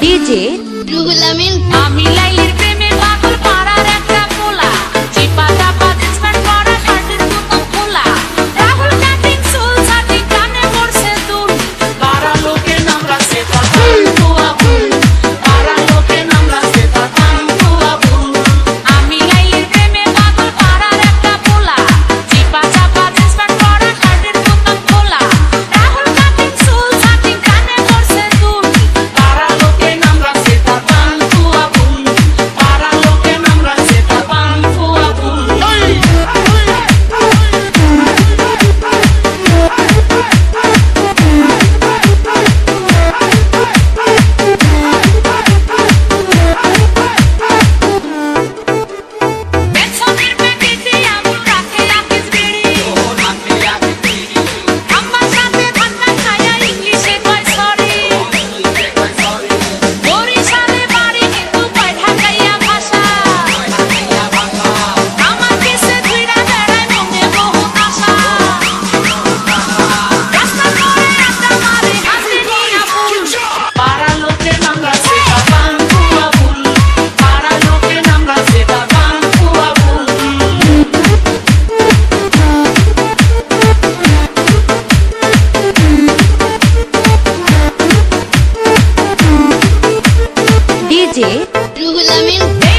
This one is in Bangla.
ডিজে রুহুল আমিন। আমি লাইলির ডিজে রুহুল আমিন